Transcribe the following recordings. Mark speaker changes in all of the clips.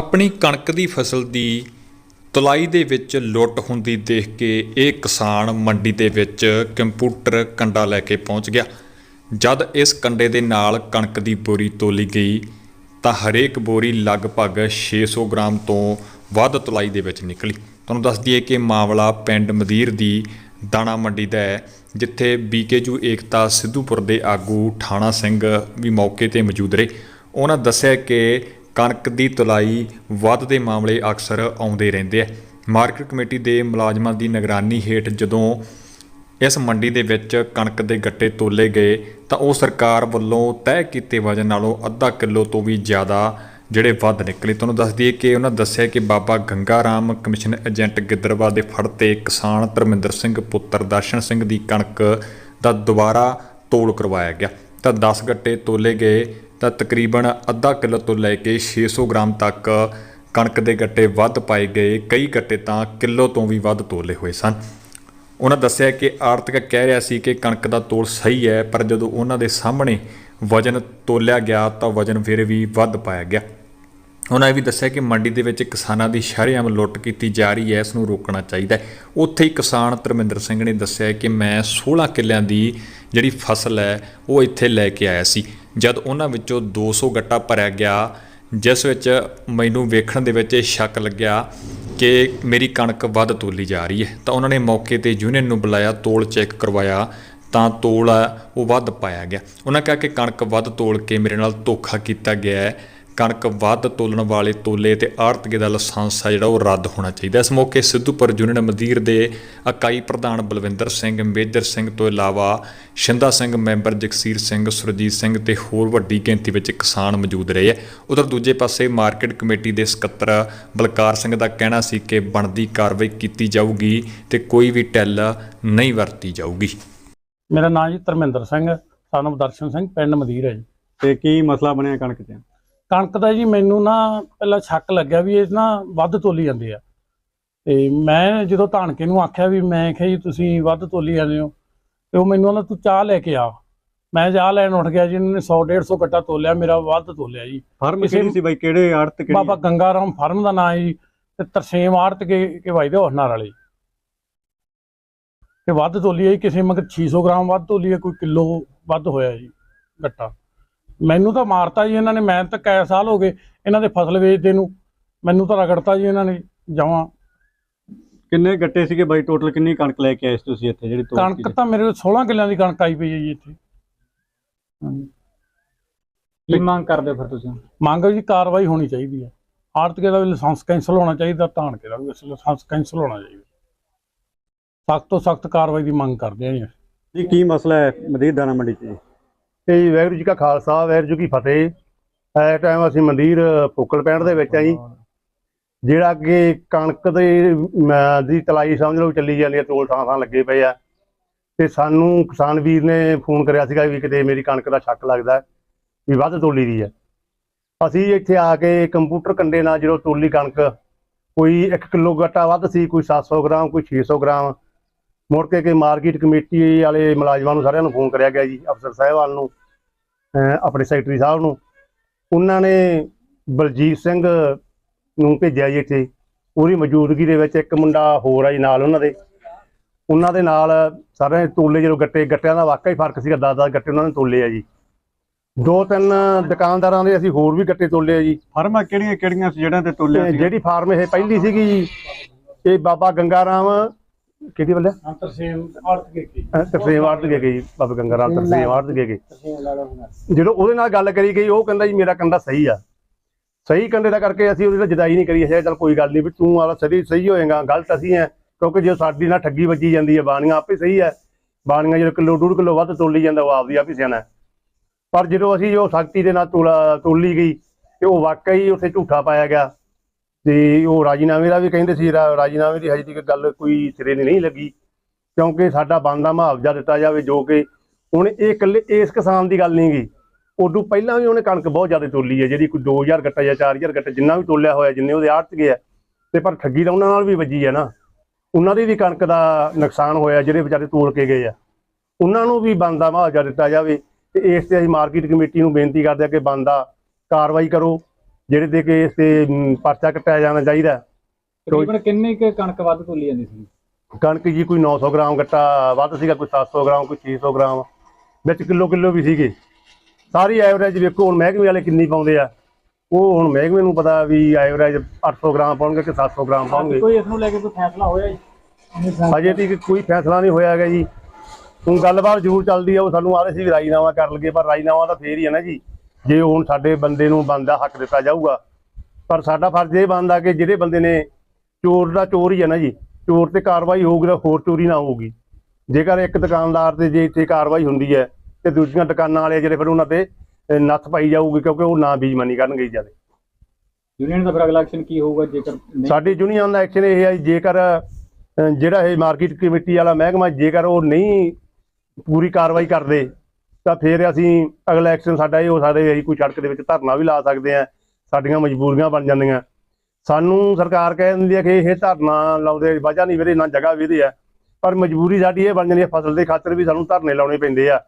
Speaker 1: ਆਪਣੀ ਕਣਕ ਦੀ ਫਸਲ ਦੀ ਤੁਲਾਈ ਦੇ ਵਿੱਚ ਲੁੱਟ ਹੁੰਦੀ ਦੇਖ ਕੇ ਇਹ ਕਿਸਾਨ ਮੰਡੀ ਦੇ ਵਿੱਚ ਕੰਪਿਊਟਰ ਕੰਡਾ ਲੈ ਕੇ ਪਹੁੰਚ ਗਿਆ। ਜਦ ਇਸ ਕੰਡੇ ਦੇ ਨਾਲ ਕਣਕ ਦੀ ਬੋਰੀ ਤੋਲੀ ਗਈ ਤਾਂ ਹਰੇਕ ਬੋਰੀ ਲਗਭਗ 600 ਗ੍ਰਾਮ ਤੋਂ ਵੱਧ ਤੁਲਾਈ ਦੇ ਵਿੱਚ ਨਿਕਲੀ। ਤੁਹਾਨੂੰ ਦੱਸ ਦਈਏ ਕਿ ਮਾਮਲਾ ਪਿੰਡ ਮਦੀਰ ਦੀ ਦਾਣਾ ਮੰਡੀ ਦਾ ਹੈ, ਜਿੱਥੇ ਬੀਕੇਯੂ ਏਕਤਾ ਸਿੱਧੂਪੁਰ ਦੇ ਆਗੂ ਠਾਣਾ ਸਿੰਘ ਵੀ ਮੌਕੇ ਤੇ ਮੌਜੂਦ ਰਹੇ। ਉਹਨਾਂ ਦੱਸਿਆ ਕਿ ਕਣਕ ਦੀ ਤੁਲਾਈ ਵੱਧ ਦੇ ਮਾਮਲੇ ਅਕਸਰ ਆਉਂਦੇ ਰਹਿੰਦੇ ਆ। ਮਾਰਕੀਟ ਕਮੇਟੀ ਦੇ ਮੁਲਾਜ਼ਮਾਂ ਦੀ ਨਿਗਰਾਨੀ ਹੇਠ ਜਦੋਂ ਇਸ ਮੰਡੀ ਦੇ ਵਿੱਚ ਕਣਕ ਦੇ ਗੱਟੇ ਤੋਲੇ ਗਏ ਤਾਂ ਉਹ ਸਰਕਾਰ ਵੱਲੋਂ ਤੈਅ ਕੀਤੇ ਵਜਨ ਨਾਲੋਂ ਅੱਧਾ ਕਿਲੋ ਤੋਂ ਵੀ ਜ਼ਿਆਦਾ ਜਿਹੜੇ ਵੱਧ ਨਿਕਲੇ। ਤੁਹਾਨੂੰ ਦੱਸ ਦਈਏ ਕਿ ਉਹਨਾਂ ਦੱਸਿਆ ਕਿ ਬਾਬਾ ਗੰਗਾ ਰਾਮ ਕਮਿਸ਼ਨ ਏਜੰਟ ਗਿੱਦਰਵਾ ਦੇ ਫੜ ਤੇ ਕਿਸਾਨ ਧਰਮਿੰਦਰ ਸਿੰਘ ਪੁੱਤਰ ਦਰਸ਼ਨ ਸਿੰਘ ਦੀ ਕਣਕ ਦਾ ਦੁਬਾਰਾ ਤੋਲ ਕਰਵਾਇਆ ਗਿਆ। ਤਾਂ 10 ਗੱਟੇ ਤੋਲੇ ਗਏ ਤਾਂ ਤਕਰੀਬਨ ਅੱਧਾ ਕਿਲੋ ਤੋਂ ਲੈ ਕੇ 600 ਗ੍ਰਾਮ ਤੱਕ ਕਣਕ ਦੇ ਗੱਟੇ ਵੱਧ ਪਾਏ ਗਏ। ਕਈ ਗੱਟੇ ਤਾਂ ਕਿਲੋ ਤੋਂ ਵੀ ਵੱਧ ਤੋਲੇ ਹੋਏ ਸਨ। ਉਹਨਾਂ ਦੱਸਿਆ ਕਿ ਆਰਥਿਕ ਕਹਿ ਰਿਹਾ ਸੀ ਕਿ ਕਣਕ ਦਾ ਤੋਲ ਸਹੀ ਹੈ, ਪਰ ਜਦੋਂ ਉਹਨਾਂ ਦੇ ਸਾਹਮਣੇ ਵਜਨ ਤੋਲਿਆ ਗਿਆ ਤਾਂ ਵਜਨ ਫਿਰ ਵੀ ਵੱਧ ਪਾਇਆ ਗਿਆ। ਉਹਨਾਂ ਇਹ ਵੀ ਦੱਸਿਆ ਕਿ ਮੰਡੀ ਦੇ ਵਿੱਚ ਕਿਸਾਨਾਂ ਦੀ ਸ਼ਰੇਆਮ ਲੁੱਟ ਕੀਤੀ ਜਾ ਰਹੀ ਹੈ, ਇਸ ਨੂੰ ਰੋਕਣਾ ਚਾਹੀਦਾ ਹੈ। ਉੱਥੇ ਹੀ ਕਿਸਾਨ ਧਰਮਿੰਦਰ ਸਿੰਘ ਨੇ ਦੱਸਿਆ ਕਿ ਮੈਂ 16 ਕਿੱਲਿਆਂ ਦੀ ਜਿਹੜੀ ਫਸਲ ਹੈ, ਉਹ ਇੱਥੇ ਲੈ ਕੇ ਆਇਆ ਸੀ। ਜਦ ਉਹਨਾਂ ਵਿੱਚੋਂ 200 ਗੱਟਾ ਭਰਿਆ ਗਿਆ, ਜਿਸ ਵਿੱਚ ਮੈਨੂੰ ਵੇਖਣ ਦੇ ਵਿੱਚ ਇਹ ਸ਼ੱਕ ਲੱਗਿਆ ਕਿ ਮੇਰੀ ਕਣਕ ਵੱਧ ਤੋਲੀ ਜਾ ਰਹੀ ਹੈ। ਤਾਂ ਉਹਨਾਂ ਨੇ ਮੌਕੇ ਤੇ ਯੂਨੀਅਨ ਨੂੰ ਬੁਲਾਇਆ, ਤੋਲ ਚੈੱਕ ਕਰਵਾਇਆ, ਤਾਂ ਤੋਲ ਹੈ ਉਹ ਵੱਧ ਪਾਇਆ ਗਿਆ। ਉਹਨਾਂ ਕਿਹਾ ਕਿ ਕਣਕ ਵੱਧ ਤੋਲ ਕੇ ਮੇਰੇ ਨਾਲ ਧੋਖਾ ਕੀਤਾ ਗਿਆ ਹੈ। ਕਣਕ ਵੱਧ ਤੋਲਣ ਵਾਲੇ ਤੋਲੇ ਤੇ ਆੜਤਗੇ ਦਾ ਲਾਇਸੈਂਸ ਆ ਜਿਹੜਾ ਉਹ ਰੱਦ ਹੋਣਾ ਚਾਹੀਦਾ। ਇਸ ਮੌਕੇ ਸਿੱਧੂਪੁਰ ਯੂਨੀਅਨ ਮਦੀਰ ਦੇ ਇਕਾਈ ਪ੍ਰਧਾਨ ਬਲਵਿੰਦਰ ਸਿੰਘ ਮੇਜਰ ਸਿੰਘ ਤੋਂ ਇਲਾਵਾ ਸ਼ਿੰਦਾ ਸਿੰਘ ਮੈਂਬਰ ਜਗਸੀਰ ਸਿੰਘ ਸੁਰਜੀਤ ਸਿੰਘ ਤੇ ਹੋਰ ਵੱਡੀ ਗਿਣਤੀ ਵਿੱਚ ਕਿਸਾਨ ਮੌਜੂਦ ਰਹੇ ਹੈ ਉਧਰ ਦੂਜੇ ਪਾਸੇ ਮਾਰਕੀਟ ਕਮੇਟੀ ਦੇ ਸਕੱਤਰ ਬਲਕਾਰ ਸਿੰਘ ਦਾ ਕਹਿਣਾ ਸੀ ਕਿ ਬਣਦੀ ਕਾਰਵਾਈ ਕੀਤੀ ਜਾਊਗੀ ਤੇ ਕੋਈ ਵੀ ਟੈਲ ਨਹੀਂ ਵਰਤੀ ਜਾਊਗੀ।
Speaker 2: ਮੇਰਾ ਨਾਮ ਜੀ ਧਰਮਿੰਦਰ ਸਿੰਘ ਸਾਨੂੰ ਦਰਸ਼ਨ ਸਿੰਘ ਪਿੰਡ ਮਦੀਰ ਹੈ ਜੀ।
Speaker 3: ਤੇ ਕੀ ਮਸਲਾ ਬਣਿਆ ਕਣਕ 'ਚ?
Speaker 2: ਕਣਕ ਦਾ ਜੀ ਮੈਨੂੰ ਨਾ ਪਹਿਲਾਂ ਸ਼ੱਕ ਲੱਗਿਆ ਵੀ ਇਹ ਨਾ ਵੱਧ ਤੋਲੀ ਜਾਂਦੇ ਆ। ਤੇ ਮੈਂ ਜਦੋਂ ਧਾਨਕੇ ਨੂੰ ਆਖਿਆ ਵੀ ਮੈਂ ਕਿਹਾ ਜੀ ਤੁਸੀਂ ਵੱਧ ਤੋਲੀ ਜਾਂਦੇ ਹੋ ਤੇ ਉਹ ਮੈਨੂੰ ਕਹਿੰਦਾ ਤੂੰ ਚਾਹ ਲੈ ਕੇ ਆ। ਮੈਂ ਚਾਹ ਲੈਣ ਉੱਠ ਗਿਆ ਜੀ ਨੇ 100 150 ਗੱਟਾ ਤੋਲਿਆ ਮੇਰਾ ਵੱਧ ਤੋਲਿਆ ਜੀ।
Speaker 3: ਫਰਮ ਕਿਹੜੀ ਸੀ ਬਾਈ? ਕਿਹੜੇ ਆੜਤ ਕਿਹੜੀ?
Speaker 2: ਬਾਬਾ ਗੰਗਾ ਰਾਮ ਫਾਰਮ ਦਾ ਨਾਮ ਹੈ ਜੀ ਤੇ ਤਰਸੇਮ ਆੜਤ ਕੇ ਕੇ ਵਾਈ ਦੇ ਹੋਰਨਾਰ ਵਾਲੇ। ਤੇ ਵੱਧ ਤੋਲੀ ਹੈ ਜੀ, ਕਿਸੇ ਮਗਰ 600 ਗ੍ਰਾਮ ਵੱਧ ਤੋਲੀ ਹੈ ਕੋਈ ਕਿਲੋ ਵੱਧ ਹੋਇਆ ਜੀ ਗੱਟਾ। ਮੈਨੂੰ ਤਾਂ ਮਾਰਤਾ ਜੀ ਇਹਨਾਂ ਨੇ ਮੈਂ ਤਾਂ ਕਈ ਸਾਲ ਹੋ ਗਏ ਇਹਨਾਂ ਦੇ ਫਸਲ ਵੇਚਦੇ ਨੂੰ। ਮੈਨੂੰ ਤਾਂ ਰਗੜਤਾ ਜੀ ਇਹਨਾਂ ਨੇ ਜਮਾਂ।
Speaker 3: ਕਿੰਨੇ ਗੱਟੇ ਸੀਗੇ ਬਾਈ ਟੋਟਲ ਕਿੰਨੀ ਕਣਕ ਲੈ ਕੇ ਆਏ ਸੀ ਤੁਸੀਂ ਇੱਥੇ ਜਿਹੜੀ ਤੋਲ
Speaker 2: ਕਣਕ ਤਾਂ ਮੇਰੇ ਕੋਲ 16 ਕਿੱਲਿਆਂ ਦੀ ਕਣਕ ਆਈ ਪਈ ਹੈ ਜੀ ਇੱਥੇ।
Speaker 3: ਕੀ ਮੰਗ ਕਰਦੇ ਫਿਰ ਤੁਸੀਂ?
Speaker 2: ਮੰਗ ਜੀ ਕਾਰਵਾਈ ਹੋਣੀ ਚਾਹੀਦੀ ਹੈ। ਆੜਤਕੇ ਦਾ ਵੀ ਲਾਇਸੈਂਸ ਕੈਂਸਲ ਹੋਣਾ ਚਾਹੀਦਾ ਧਾਨਕੇ ਦਾ ਵੀ ਲਾਇਸੈਂਸ ਕੈਂਸਲ ਹੋਣਾ ਚਾਹੀਦਾ। ਸਖਤ ਤੋਂ ਸਖਤ ਕਾਰਵਾਈ ਦੀ ਮੰਗ ਕਰਦੇ ਹਾਂ ਜੀ
Speaker 3: ਕੀ ਮਸਲਾ ਹੈ ਮਦੀਰ ਦਾਣਾ ਮੰਡੀ 'ਚ ਜੀ?
Speaker 4: ਤੇ ਜੀ, ਵਾਹਿਗੁਰੂ ਜੀ ਕਾ ਖਾਲਸਾ, ਵਾਹਿਗੁਰੂ ਜੀ ਕੀ ਫਤਿਹ। ਇਸ ਟਾਈਮ ਅਸੀਂ ਮੰਦਿਰ ਫੋਕਲ ਪੈਂਡ ਦੇ ਵਿੱਚ ਆ ਜੀ। ਜਿਹੜਾ ਅੱਗੇ ਕਣਕ ਦੇ ਦੀ ਤਲਾਈ ਸਮਝ ਲਓ ਚੱਲੀ ਜਾਂਦੀ ਹੈ ਤੋਲ ਥਾਂ ਥਾਂ ਲੱਗੇ ਪਏ ਆ। ਤੇ ਸਾਨੂੰ ਕਿਸਾਨ ਵੀਰ ਨੇ ਫੋਨ ਕਰਿਆ ਸੀਗਾ ਵੀ ਕਿਤੇ ਮੇਰੀ ਕਣਕ ਦਾ ਸ਼ੱਕ ਲੱਗਦਾ, ਵੀ ਵੱਧ ਤੋਲੀ ਦੀ ਹੈ ਅਸੀਂ ਇੱਥੇ ਆ ਕੇ ਕੰਪਿਊਟਰ ਕੰਡੇ ਨਾਲ ਜਦੋਂ ਤੋਲੀ ਕਣਕ, ਕੋਈ 1 ਕਿਲੋ ਗੱਟਾ ਵੱਧ ਸੀ, ਕੋਈ 700 ਗ੍ਰਾਮ, ਕੋਈ 600 ਗ੍ਰਾਮ। ਮੁੜ ਕੇ ਕਿ ਮਾਰਕੀਟ ਕਮੇਟੀ ਵਾਲੇ ਮੁਲਾਜ਼ਮਾਂ ਨੂੰ ਸਾਰਿਆਂ ਨੂੰ ਫੋਨ ਕਰਿਆ ਗਿਆ ਜੀ, ਅਫਸਰ ਸਾਹਿਬਾਨ ਨੂੰ। ਆਪਣੇ ਸੈਕਟਰੀ ਸਾਹਿਬ ਨੂੰ। ਉਹਨਾਂ ਨੇ ਬਲਜੀਤ ਸਿੰਘ ਨੂੰ ਭੇਜਿਆ ਜੀ ਇੱਥੇ। ਉਹਦੀ ਮੌਜੂਦਗੀ ਦੇ ਵਿੱਚ ਇੱਕ ਮੁੰਡਾ ਹੋਰ ਆ ਜੀ ਨਾਲ ਉਹਨਾਂ ਦੇ। ਉਹਨਾਂ ਦੇ ਨਾਲ ਸਾਰੇ ਤੋਲੇ ਜਦੋਂ ਗੱਟੇ ਗੱਟਿਆਂ ਦਾ ਵਾਕਈ ਫ਼ਰਕ ਸੀਗਾ 10-10 ਗੱਟੇ ਉਹਨਾਂ ਨੇ ਤੋਲੇ ਆ ਜੀ। ਦੋ ਤਿੰਨ ਦੁਕਾਨਦਾਰਾਂ ਦੇ ਅਸੀਂ ਹੋਰ ਵੀ ਗੱਟੇ ਤੋਲੇ ਆ ਜੀ।
Speaker 3: ਫਰਮਾਂ ਕਿਹੜੀਆਂ ਕਿਹੜੀਆਂ ਸੀ ਜਿਹੜਾਂ ਤੇ ਤੋਲਿਆ
Speaker 4: ਤੇ
Speaker 3: ਸੀ
Speaker 4: ਜਿਹੜੀ ਫਾਰਮ ਇਹ ਪਹਿਲੀ ਸੀਗੀ ਜੀ ਇਹ ਬਾਬਾ ਗੰਗਾ ਰਾਮ ਕਿਹਦੀ ਵੱਲੇ?
Speaker 2: ਤਰਸੇਮ ਆੜਤਕੇ ਕੀ
Speaker 4: ਤਰਸੇਮ ਆੜਤ ਗਏ ਗਈ ਬਾਬਾ ਗੰਗਾ ਰਾਮ ਤਰਸੇਮ ਆੜਤ ਗਏ ਗਏ ਜਦੋਂ ਉਹਦੇ ਨਾਲ ਗੱਲ ਕਰੀ ਗਈ ਉਹ ਕਹਿੰਦਾ ਜੀ ਮੇਰਾ ਕੰਡਾ ਸਹੀ ਆ। ਸਹੀ ਕੰਡੇ ਦਾ ਕਰਕੇ ਅਸੀਂ ਉਹਦੇ ਨਾਲ ਜਦਾਈ ਨਹੀਂ ਕਰੀ। ਅਸੀਂ ਚੱਲ ਕੋਈ ਗੱਲ ਨਹੀਂ ਵੀ ਤੂੰ ਵਾਲਾ ਸਹੀ ਸਹੀ ਹੋਏਗਾ ਗਲਤ ਅਸੀਂ ਹੈ ਕਿਉਂਕਿ ਜੇ ਸਾਡੀ ਨਾਲ ਠੱਗੀ ਵੱਜੀ ਜਾਂਦੀ ਹੈ ਬਾਣੀਆਂ ਆਪੇ ਸਹੀ ਹੈ ਬਾਣੀਆਂ ਜਦੋਂ ਕਿਲੋ ਡੂਢ ਕਿਲੋ ਵੱਧ ਤੋਲੀ ਜਾਂਦਾ ਉਹ ਆਪਦੀ ਆਪ ਹੀ ਸਿਆਣਾ। ਹੈ। ਪਰ ਜਦੋਂ ਅਸੀਂ ਉਹ ਸ਼ਕਤੀ ਦੇ ਨਾਲ ਤੋਲਾ ਤੋਲੀ ਗਈ ਤੇ ਉਹ ਵਾਕਈ ਉੱਥੇ ਝੂਠਾ ਪਾਇਆ ਗਿਆ। ਤੇ ਉਹ ਰਾਜੀਨਾਮੇ ਦਾ ਵੀ ਕਹਿੰਦੇ ਸੀ, ਰਾ- ਰਾਜੀਨਾਮੇ ਦੀ ਹਜੇ ਤੱਕ ਗੱਲ ਕੋਈ ਸਿਰੇ ਨਹੀਂ ਨਹੀਂ ਲੱਗੀ, ਕਿਉਂਕਿ ਸਾਡਾ ਬਣਦਾ ਮੁਆਵਜ਼ਾ ਦਿੱਤਾ ਜਾਵੇ ਜੋ ਕਿ ਹੁਣ ਇਹ ਇਕੱਲੇ ਇਸ ਕਿਸਾਨ ਦੀ ਗੱਲ ਨਹੀਂ ਗਈ ਉਦੋਂ ਪਹਿਲਾਂ ਵੀ ਉਹਨੇ ਕਣਕ ਬਹੁਤ ਜ਼ਿਆਦਾ ਤੋਲੀ ਹੈ, ਜਿਹੜੀ ਕੋਈ 2000 ਗੱਟਾ ਜਾਂ 4000 ਗੱਟਾ ਜਿੰਨਾ ਵੀ ਤੋਲਿਆ ਹੋਇਆ, ਜਿੰਨੇ ਉਹਦੇ ਆੜਤ ਗਿਆ ਤੇ ਪਰ ਠੱਗੀ ਤਾਂ ਉਹਨਾਂ ਨਾਲ ਵੀ ਵੱਜੀ ਹੈ ਨਾ। ਉਹਨਾਂ ਦੀ ਵੀ ਕਣਕ ਦਾ ਨੁਕਸਾਨ ਹੋਇਆ, ਜਿਹੜੇ ਵਿਚਾਰੇ ਤੋਲ ਕੇ ਗਏ ਆ। ਉਹਨਾਂ ਨੂੰ ਵੀ ਬਣਦਾ ਮੁਆਵਜ਼ਾ ਦਿੱਤਾ ਜਾਵੇ, ਤੇ ਇਸ ਤੇ ਅਸੀਂ ਮਾਰਕੀਟ ਕਮੇਟੀ ਨੂੰ ਬੇਨਤੀ ਕਰਦੇ ਆ ਕਿ ਬਣਦਾ ਕਾਰਵਾਈ ਕਰੋ। ਜਿਹੜੇ ਦੇ ਕੇਸ ਤੇ ਮ, ਪਰਚਾ ਕੱਟਿਆ ਜਾਣਾ ਚਾਹੀਦਾ।
Speaker 3: ਤਕਰੀਬਨ ਕਿੰਨੀ ਕੁ ਕਣਕ ਵੱਧ ਤੋਲੀ ਜਾਂਦੀ ਸੀ?
Speaker 4: ਕਣਕ ਜੀ ਕੋਈ 900 ਗ੍ਰਾਮ ਗੱਟਾ ਵੱਧ ਸੀਗਾ ਕੋਈ 700 ਗ੍ਰਾਮ ਕੋਈ 600 ਗ੍ਰਾਮ। ਵਿੱਚ ਕਿਲੋ ਕਿਲੋ ਵੀ ਸੀਗੇ। ਸਾਰੀ ਐਵਰੇਜ ਵੇਖੋ ਹੁਣ ਮਹਿਕਮੇ ਵਾਲੇ ਕਿੰਨੀ ਪਾਉਂਦੇ ਆ। ਉਹ ਹੁਣ ਮਹਿਕਮੇ ਨੂੰ ਪਤਾ ਵੀ ਐਵਰੇਜ 800 ਗ੍ਰਾਮ ਪਾਉਣਗੇ ਕਿ 700 ਗ੍ਰਾਮ ਪਾਉਣਗੇ।
Speaker 3: ਕੋਈ ਇਸ ਨੂੰ ਲੈ ਕੇ ਕੋਈ ਫੈਸਲਾ ਹੋਇਆ ਜੀ?
Speaker 4: ਅਜੇ ਤੱਕ ਕੋਈ ਫੈਸਲਾ ਨਹੀਂ ਹੋਇਆ ਹੈਗਾ ਜੀ। ਹੁਣ ਗੱਲਬਾਤ ਜ਼ਰੂਰ ਚੱਲਦੀ ਆ ਉਹ ਸਾਨੂੰ ਆਲੇ ਸੀ ਵੀ ਰਾਜੀਨਾਮਾ ਕਰ ਲਈਏ ਪਰ ਰਾਜੀਨਾਮਾ ਤਾਂ ਫੇਰ ਹੀ ਹੈ ਨਾ ਜੀ। ਜੇ ਹੁਣ ਸਾਡੇ ਬੰਦੇ ਨੂੰ ਬੰਦਾ ਹੱਕ ਦਿੱਤਾ ਜਾਊਗਾ ਪਰ ਸਾਡਾ ਫਰਜ਼ ਇਹ ਬਣਦਾ ਕਿ ਜਿਹੜੇ ਬੰਦੇ ਨੇ ਚੋਰ ਦਾ ਚੋਰ ਹੀ ਹੈ ਨਾ ਜੀ ਚੋਰ ਤੇ ਕਾਰਵਾਈ ਹੋਊਗੀ ਤਾਂ ਹੋਰ ਚੋਰੀ ਨਾ ਹੋਊਗੀ। ਜੇਕਰ ਇੱਕ ਦੁਕਾਨਦਾਰ ਤੇ ਜੇ ਇੱਥੇ ਕਾਰਵਾਈ ਹੁੰਦੀ ਹੈ ਤੇ ਦੂਜੀਆਂ ਦੁਕਾਨਾਂ ਵਾਲੇ ਜਿਹੜੇ ਫਿਰ ਉਹਨਾਂ ਤੇ ਨੱਥ ਪਾਈ ਜਾਊਗੀ ਕਿਉਂਕਿ ਉਹ ਨਾ ਬੀਜਮਾਨੀ ਕਰਨਗੇ ਜ਼ਿਆਦਾ।
Speaker 3: ਯੂਨੀਅਨ ਦਾ ਫਿਰ ਅਗਲਾ ਐਕਸ਼ਨ ਕੀ ਹੋਊਗਾ ਜੇਕਰ
Speaker 4: ਸਾਡੀ ਯੂਨੀਅਨ ਦਾ ਐਕਸ਼ਨ ਇਹ ਹੈ ਜੇਕਰ ਜਿਹੜਾ ਇਹ ਮਾਰਕੀਟ ਕਮੇਟੀ ਵਾਲਾ ਮਹਿਕਮਾ ਜੇਕਰ ਉਹ ਨਹੀਂ ਪੂਰੀ ਕਾਰਵਾਈ ਕਰਦੇ ਤਾਂ ਫਿਰ ਅਸੀਂ ਅਗਲਾ ਐਕਸ਼ਨ ਸਾਡਾ ਇਹ ਹੋ ਸਕਦਾ ਅਸੀਂ ਕੋਈ ਸੜਕ ਦੇ ਵਿੱਚ ਧਰਨਾ ਵੀ ਲਾ ਸਕਦੇ ਆ ਸਾਡੀਆਂ ਮਜਬੂਰੀਆਂ ਬਣ ਜਾਂਦੀਆਂ। ਸਾਨੂੰ ਸਰਕਾਰ ਕਹਿ ਦਿੰਦੀ ਹੈ ਕਿ ਇਹ ਧਰਨਾ ਲਾਉਂਦੇ ਵਜ੍ਹਾ ਨਹੀਂ ਵੀਰੇ, ਨਾ ਜਗ੍ਹਾ ਵੀਰੇ ਆ ਪਰ ਮਜਬੂਰੀ ਸਾਡੀ ਇਹ ਬਣ ਜਾਂਦੀ ਹੈ, ਫਸਲ ਦੇ ਖਾਤਰ ਵੀ ਸਾਨੂੰ ਧਰਨੇ ਲਾਉਣੇ ਪੈਂਦੇ ਆ।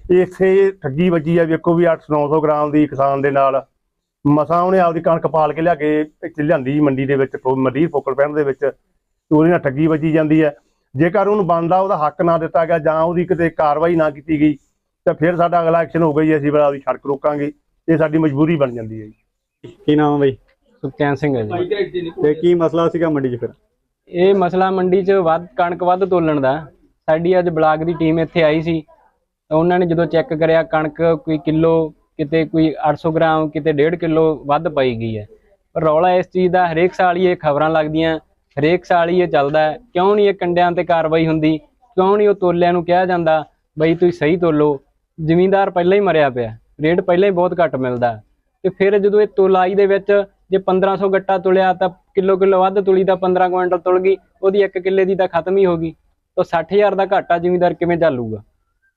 Speaker 4: ਇੱਥੇ ਠੱਗੀ ਵੱਜੀ ਆ, ਵੇਖੋ ਵੀ 800-900 ਗ੍ਰਾਮ ਦੀ ਕਿਸਾਨ ਦੇ ਨਾਲ। ਮਸਾਂ ਉਹਨੇ ਆਪਦੀ ਕਣਕ ਪਾਲ ਕੇ ਲਿਆ ਕੇ ਇੱਥੇ ਲਿਆਂਦੀ ਮੰਡੀ ਦੇ ਵਿੱਚ ਮੰਡੀ ਫੋਕਲ ਪੈਣ ਦੇ ਵਿੱਚ। ਉਹਦੇ ਨਾਲ ਠੱਗੀ ਵੱਜੀ ਜਾਂਦੀ ਹੈ। ਜੇਕਰ ਉਹਨੂੰ ਬਣਦਾ, ਉਹਦਾ ਹੱਕ ਨਾ ਦਿੱਤਾ ਗਿਆ ਜਾਂ ਉਹਦੀ ਕਿਤੇ ਕਾਰਵਾਈ ਨਾ ਕੀਤੀ ਗਈ ਤਾਂ ਫਿਰ ਸਾਡਾ ਅਗਲਾ ਐਕਸ਼ਨ ਹੋਊਗਾ ਜੀ ਅਸੀਂ ਬੜਾ ਉਹਦੀ ਸੜਕ ਰੋਕਾਂਗੇ ਇਹ ਸਾਡੀ ਮਜਬੂਰੀ ਬਣ ਜਾਂਦੀ ਹੈ ਜੀ।
Speaker 3: ਕੀ ਨਾਮ ਹੈ ਬਈ?
Speaker 5: ਸੁਖਚੈਨ ਸਿੰਘ ਹੈ ਜੀ।
Speaker 3: ਤੇ ਕੀ ਮਸਲਾ ਸੀਗਾ ਮੰਡੀ 'ਚ ਫਿਰ?
Speaker 5: ਇਹ ਮਸਲਾ ਮੰਡੀ 'ਚ ਵੱਧ ਕਣਕ ਵੱਧ ਤੋਲਣ ਦਾ। ਸਾਡੀ ਅੱਜ ਬਲਾਕ ਦੀ ਟੀਮ ਇੱਥੇ ਆਈ ਸੀ ਤਾਂ ਉਹਨਾਂ ਨੇ ਜਦੋਂ ਚੈੱਕ ਕਰਿਆ ਕਣਕ ਕੋਈ ਕਿਲੋ ਕਿਤੇ ਕੋਈ 800 ਗ੍ਰਾਮ ਕਿਤੇ 1.5 ਕਿਲੋ ਵੱਧ ਪਾਈ ਗਈ ਹੈ। ਪਰ ਰੌਲਾ ਇਸ ਚੀਜ਼ ਦਾ ਹਰੇਕ ਸਾਲ ਹੀ ਇਹ ਖਬਰਾਂ ਲੱਗਦੀਆਂ ਹਰੇਕ ਸਾਲ ਹੀ ਇਹ ਚੱਲਦਾ ਹੈ। ਕਿਉਂ ਨਹੀਂ ਇਹ ਕੰਡਿਆਂ ਤੇ ਕਾਰਵਾਈ ਹੁੰਦੀ? ਕਿਉਂ ਨਹੀਂ ਉਹ ਤੋਲਿਆਂ ਨੂੰ ਕਿਹਾ ਜਾਂਦਾ ਬਈ ਤੁਸੀਂ ਸਹੀ ਤੋਲੋ? ਜ਼ਿਮੀਂਦਾਰ ਪਹਿਲਾਂ ਹੀ ਮਰਿਆ ਪਿਆ। ਰੇਟ ਪਹਿਲਾਂ ਹੀ ਬਹੁਤ ਘੱਟ ਮਿਲਦਾ। ਤੇ ਫਿਰ ਜਦੋਂ ਇਹ ਤੁਲਾਈ ਦੇ ਵਿੱਚ ਜੇ 1500 ਗੱਟਾ ਤੁਲਿਆ ਤਾਂ ਕਿਲੋ ਕਿਲੋ ਵੱਧ ਤੁਲੀ ਤਾਂ 15 ਕੁਇੰਟਲ ਤੁਲ ਗਈ, ਉਹਦੀ ਇੱਕ ਕਿੱਲੇ ਦੀ ਤਾਂ ਖਤਮ ਹੀ ਹੋ ਗਈ। ਤਾਂ 60000 ਦਾ ਘਾਟਾ ਜ਼ਿਮੀਂਦਾਰ ਕਿਵੇਂ ਚੱਲੂਗਾ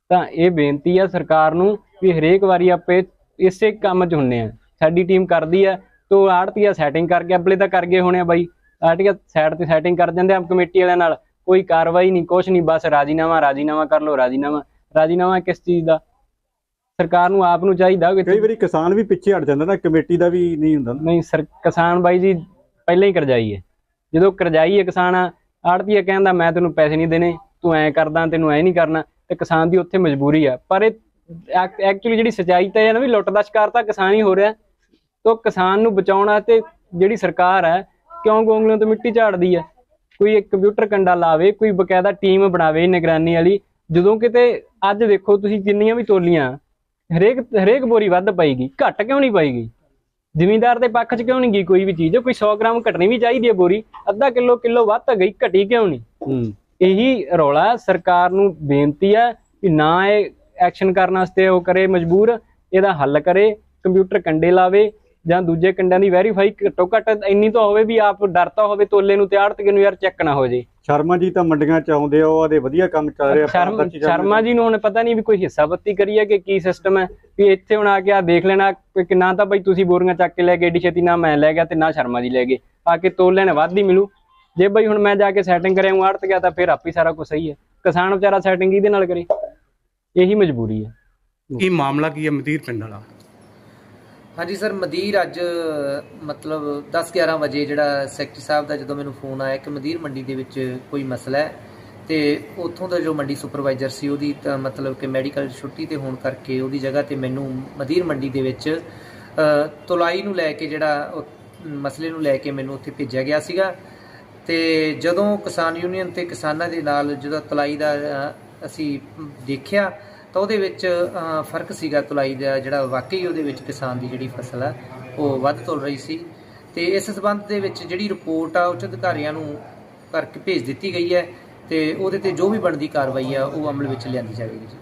Speaker 5: ਤਾਂ ਇਹ ਬੇਨਤੀ ਆ ਸਰਕਾਰ ਨੂੰ ਵੀ ਹਰੇਕ ਵਾਰੀ ਆਪੇ ਇਸੇ ਕੰਮ 'ਚ ਹੁੰਨੇ ਆ। ਸਾਡੀ ਟੀਮ ਕਰਦੀ ਆ, ਤੋ ਆੜਤੀਆ ਸੈਟਿੰਗ ਕਰਕੇ ਅਪਲੇ ਤਾਂ ਕਰ ਗਏ ਹੋਣੇ ਆ ਬਾਈ। ਆੜਤੀਆ ਸਾਈਡ ਤੇ ਸੈਟਿੰਗ ਕਰ ਜਾਂਦੇ ਆ ਕਮੇਟੀ ਵਾਲਿਆਂ ਨਾਲ। ਕੋਈ ਕਾਰਵਾਈ ਨਹੀਂ, ਕੁਛ ਨਹੀਂ, ਬਸ ਰਾਜੀਨਾਮਾ ਰਾਜੀਨਾਮਾ ਕਰ ਲਓ, ਰਾਜੀਨਾਮਾ। ਰਾਜੀਨਾਮਾ ਕਿਸ ਚੀਜ਼ ਦਾ? ਸਰਕਾਰ ਨੂੰ ਆਪ ਨੂੰ ਚਾਹੀਦਾ ਕਿ
Speaker 3: ਕਈ ਵਾਰੀ ਕਿਸਾਨ ਵੀ ਪਿੱਛੇ ਹਟ ਜਾਂਦਾ ਨਾ ਕਮੇਟੀ ਦਾ ਵੀ ਨਹੀਂ ਹੁੰਦਾ।
Speaker 5: ਨਹੀਂ ਸਰ ਕਿਸਾਨ ਬਾਈ ਜੀ ਪਹਿਲਾਂ ਹੀ ਕਰਜਾਈ ਹੈ। ਜਦੋਂ ਕਰਜਾਈ ਹੈ ਕਿਸਾਨ ਆੜਤੀਆ ਕਹਿੰਦਾ ਮੈਂ ਤੈਨੂੰ ਪੈਸੇ ਨਹੀਂ ਦੇਣੇ ਤੂੰ ਐਂ ਕਰਦਾ ਤੈਨੂੰ ਐ ਨਹੀਂ ਕਰਨਾ। ਤੇ ਕਿਸਾਨ ਦੀ ਉੱਥੇ ਮਜਬੂਰੀ ਆ। ਪਰ ਇਹ ਐਕਚੁਅਲੀ ਜਿਹੜੀ ਸਚਾਈ ਤਾਂ ਇਹ ਨਾ ਵੀ ਲੁੱਟ ਦਾ ਸ਼ਿਕਾਰ ਤਾਂ ਕਿਸਾਨ ਹੀ ਹੋ ਰਿਹਾ। ਤੋਂ ਕਿਸਾਨ ਨੂੰ ਬਚਾਉਣ ਵਾਸਤੇ ਜਿਹੜੀ ਸਰਕਾਰ ਹੈ ਕਿਉਂ ਗੋਂਗਲੋਂ ਤੋਂ ਮਿੱਟੀ ਝਾੜਦੀ ਹੈ? ਕੋਈ ਇੱਕ ਕੰਪਿਊਟਰ ਕੰਡਾ ਲਾਵੇ ਕੋਈ ਬਕਾਇਦਾ ਟੀਮ ਬਣਾਵੇ ਨਿਗਰਾਨੀ ਵਾਲੀ ਜਦੋਂ ਕਿਤੇ ਅੱਜ ਦੇਖੋ ਤੁਸੀਂ ਜਿੰਨੀਆਂ ਵੀ ਤੋਲੀਆਂ ਹਰੇਕ ਹਰੇਕ ਬੋਰੀ ਵੱਧ ਪਾਈਗੀ ਘੱਟ ਕਿਉਂ ਨਹੀਂ ਪਾਈਗੀ ਜ਼ਿਮੀਂਦਾਰ ਦੇ ਪੱਖ 'ਚ ਕਿਉਂ ਨਹੀਂ ਗਈ ਕੋਈ ਵੀ ਚੀਜ਼? ਕੋਈ 100 ਗ੍ਰਾਮ ਘਟਣੀ ਵੀ ਚਾਹੀਦੀ ਹੈ ਬੋਰੀ ਅੱਧਾ ਕਿਲੋ ਕਿਲੋ ਵੱਧ ਤਾਂ ਗਈ ਘਟੀ ਕਿਉਂ ਨਹੀਂ?
Speaker 3: ਹੂੰ।
Speaker 5: ਇਹੀ ਰੌਲਾ। ਸਰਕਾਰ ਨੂੰ ਬੇਨਤੀ ਹੈ ਕਿ ਨਾ ਇਹ ਐਕਸ਼ਨ ਕਰਨ ਵਾਸਤੇ ਉਹ ਕਰੇ ਮਜਬੂਰ ਇਹਦਾ ਹੱਲ ਕਰੇ ਕੰਪਿਊਟਰ ਕੰਡੇ ਲਾਵੇ ਜਾਂ ਦੂਜੇ ਕੰਡਿਆਂ ਦੀ ਵੈਰੀਫਾਈ ਘੱਟੋ ਘੱਟ ਇੰਨੀ ਤਾਂ ਹੋਵੇ ਵੀ ਆਪ ਡਰਤਾ ਹੋਵੇ ਤੋਲੇ ਨੂੰ ਤੇ ਆੜਤ ਨੂੰ ਯਾਰ ਚੈੱਕ ਨਾ ਹੋ ਜੇ।
Speaker 3: ਸ਼ਰਮਾ ਜੀ ਤਾਂ ਮੰਡੀਆਂ 'ਚ ਆਉਂਦੇ ਆ ਉਹਦੇ ਵਧੀਆ ਕੰਮ ਚੱਲ ਰਿਹਾ
Speaker 5: ਸ਼ਰਮ ਜੀ ਨੂੰ ਹੁਣ ਪਤਾ ਨਹੀਂ ਵੀ ਕੋਈ ਹਿੱਸਾ ਬੱਤੀ ਕਰੀ ਹੈ ਕਿ ਕੀ ਸਿਸਟਮ ਹੈ ਵੀ ਇੱਥੇ ਹੁਣ ਆ ਕੇ ਆ ਦੇਖ ਲੈਣਾ ਕਿ ਨਾ ਤਾਂ ਬਈ ਤੁਸੀਂ ਬੋਰੀਆਂ ਚੱਕ ਕੇ ਲੈ ਗਏ ਏਡੀ ਛੇਤੀ ਨਾ ਮੈਂ ਲੈ ਗਿਆ ਤੇ ਨਾ ਸ਼ਰਮਾ ਜੀ ਲੈ ਗਏ। ਆ ਕੇ ਤੋਲ ਲੈਣ ਵੱਧ ਹੀ ਮਿਲੂ। ਜੇ ਬਈ ਹੁਣ ਮੈਂ ਜਾ ਕੇ ਸੈਟਿੰਗ ਕਰਿਆ ਹੂੰ ਆੜਤ ਗਿਆ ਤਾਂ ਫਿਰ ਆਪੀ ਸਾਰਾ ਕੁਝ ਸਹੀ ਹੈ। ਕਿਸਾਨ ਵਿਚਾਰਾ ਸੈਟਿੰਗ ਇਹਦੇ ਨਾਲ ਕਰੇ? ਇਹੀ ਮਜਬੂਰੀ ਹੈ।
Speaker 2: ਕੀ ਮਾਮਲਾ ਕੀ ਹੈ ਮਦੀਰ ਪਿੰਡ ਵਾਲਾ?
Speaker 6: ਹਾਂਜੀ ਸਰ, ਮਦੀਰ ਅੱਜ, ਮਤਲਬ 10-11 ਵਜੇ ਜਿਹੜਾ ਸੈਕਟਰੀ ਸਾਹਿਬ ਦਾ ਜਦੋਂ ਮੈਨੂੰ ਫੋਨ ਆਇਆ ਕਿ ਮਦੀਰ ਮੰਡੀ ਦੇ ਵਿੱਚ ਕੋਈ ਮਸਲਾ ਹੈ ਤੇ ਉੱਥੋਂ ਦਾ ਜੋ ਮੰਡੀ ਸੁਪਰਵਾਈਜ਼ਰ ਸੀ ਉਹਦੀ ਤਾਂ ਮਤਲਬ ਕਿ ਮੈਡੀਕਲ ਛੁੱਟੀ ਤੇ ਹੋਣ ਕਰਕੇ ਉਹਦੀ ਜਗ੍ਹਾ ਤੇ ਮੈਨੂੰ ਮਦੀਰ ਮੰਡੀ ਦੇ ਵਿੱਚ ਤੁਲਾਈ ਨੂੰ ਲੈ ਕੇ ਜਿਹੜਾ ਮਸਲੇ ਨੂੰ ਲੈ ਕੇ ਮੈਨੂੰ ਉੱਥੇ ਭੇਜਿਆ ਗਿਆ ਸੀਗਾ। ਤੇ ਜਦੋਂ ਕਿਸਾਨ ਯੂਨੀਅਨ ਤੇ ਕਿਸਾਨਾਂ ਦੇ ਨਾਲ ਜਦੋਂ ਤਲਾਈ ਦਾ ਅਸੀਂ ਦੇਖਿਆ ਤਾਂ ਉਹਦੇ ਵਿੱਚ ਫ਼ਰਕ ਸੀਗਾ ਤੁਲਾਈ ਦਾ ਜਿਹੜਾ ਵਾਕਈ ਉਹਦੇ ਵਿੱਚ ਕਿਸਾਨ ਦੀ ਜਿਹੜੀ ਫਸਲ ਆ, ਉਹ ਵੱਧ ਤੁਲ ਰਹੀ ਸੀ। ਤੇ ਇਸ ਸਬੰਧ ਦੇ ਵਿੱਚ ਜਿਹੜੀ ਰਿਪੋਰਟ ਆ, ਉੱਚ ਅਧਿਕਾਰੀਆਂ ਨੂੰ ਕਰਕੇ ਭੇਜ ਦਿੱਤੀ ਗਈ ਹੈ ਤੇ ਉਹਦੇ ਤੇ ਜੋ ਵੀ ਬਣਦੀ ਕਾਰਵਾਈ ਆ, ਉਹ ਅਮਲ ਵਿੱਚ ਲਿਆਂਦੀ ਜਾਵੇਗੀ ਜੀ।